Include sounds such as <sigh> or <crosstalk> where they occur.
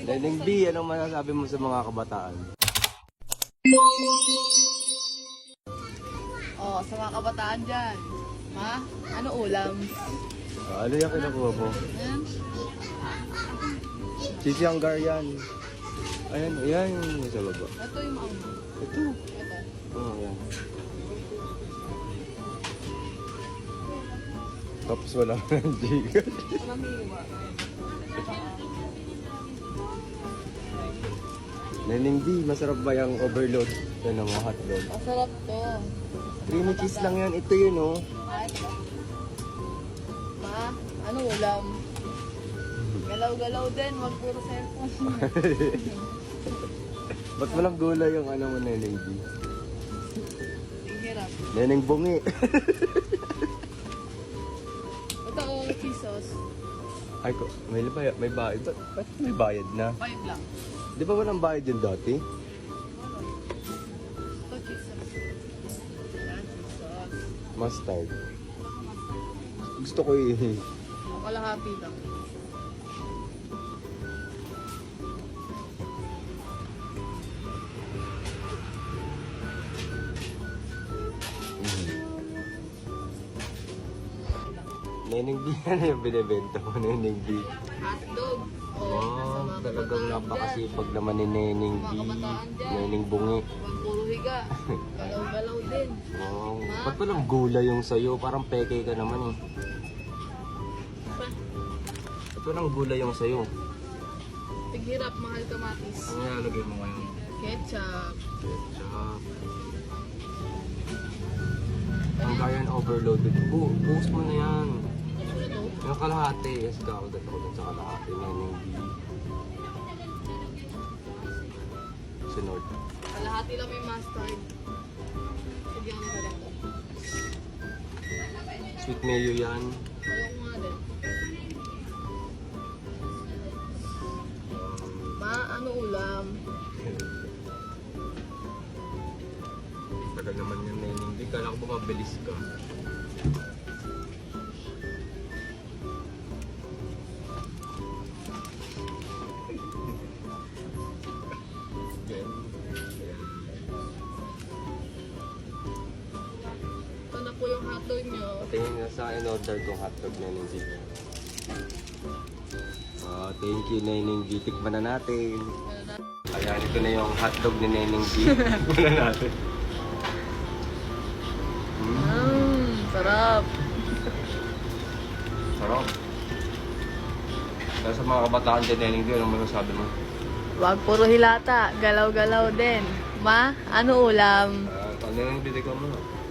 Lening B, anong masasabi mo sa mga kabataan? Oh, sa mga kabataan dyan. Ma, ano ulam? Ah, ano yung kinukuha mo? Yan. Sisi Hungarian. Ayan, ayan yung sa baba. Ito yung mauna. Ito. Ito. Oh, ayan. Tapos wala ka <laughs> ng jigat. Walang hiwa. Lening B, masarap ba yung overload? Yan ang mga hotdog. Masarap to. Creamy cheese lang yan. Ito yun, oh. Ito. Ma, ano ulam? Galaw-galaw din, wag puro cellphone. <laughs> Ba't walang gulay yung ano mo, Lening B? Ang hirap. Lening bungi. <laughs> Ito oh, cheese sauce. Ay, may, may bayad. Ba't may bayad na? Five lang. Di ba walang bayad yun dati? Mustard. Gusto ko eh. Kalahati lang. Neneng B, ano yung binibenta mo, Neneng B? Hotdog. Oh, talagang napakasipag naman ni Neneng B. Neneng bungi. puro higa. Galaw-galaw din. Oh, ba't walang gulay yung sayo? Parang peke ka naman eh. Ba't walang gulay yung sayo? Tighirap, mahal kamatis. Ang nilalagay mo ngayon? Ketchup. Ketchup. Ang overloaded. Bu buhos mo na yan. Yung kalahati. Yes, kakagat ako dun sa kalahati. Neneng B. Sunod. Kalahati lang may mustard. Sige ang ganito. Sweet mayo yan. Ayaw ko nga din. Ma, ano ulam? Tagal naman yan na hindi. Kala ko ba mabilis ka? Hotdog nyo. Tingin na sa in order kong hotdog na Neneng G. Ah, thank you Neneng G. Tikman na natin. Ano na? Ayan, ito na yung hotdog ni Neneng G. <laughs> Tikman na natin. Mmm, sarap. Sarap. Kaya sa mga kabataan dyan, Neneng G, anong masasabi mo? Wag puro hilata. Galaw-galaw din. Ma, ano ulam? Ah, uh, ano yung bibig mo?